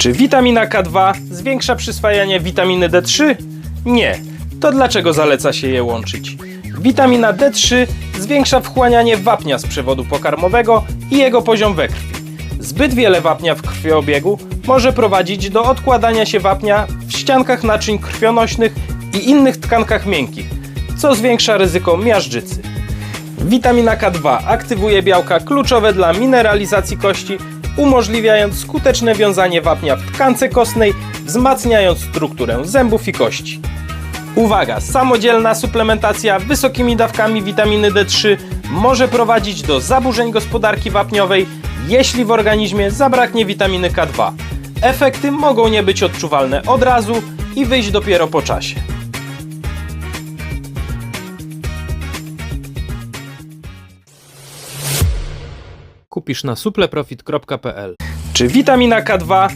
Czy witamina K2 zwiększa przyswajanie witaminy D3? Nie. To dlaczego zaleca się je łączyć? Witamina D3 zwiększa wchłanianie wapnia z przewodu pokarmowego i jego poziom we krwi. Zbyt wiele wapnia w krwiobiegu może prowadzić do odkładania się wapnia w ściankach naczyń krwionośnych i innych tkankach miękkich, co zwiększa ryzyko miażdżycy. Witamina K2 aktywuje białka kluczowe dla mineralizacji kości, umożliwiając skuteczne wiązanie wapnia w tkance kostnej, wzmacniając strukturę zębów i kości. Uwaga, samodzielna suplementacja wysokimi dawkami witaminy D3 może prowadzić do zaburzeń gospodarki wapniowej, jeśli w organizmie zabraknie witaminy K2. Efekty mogą nie być odczuwalne od razu i wyjść dopiero po czasie. Kupisz na supleprofit.pl. Czy witamina K2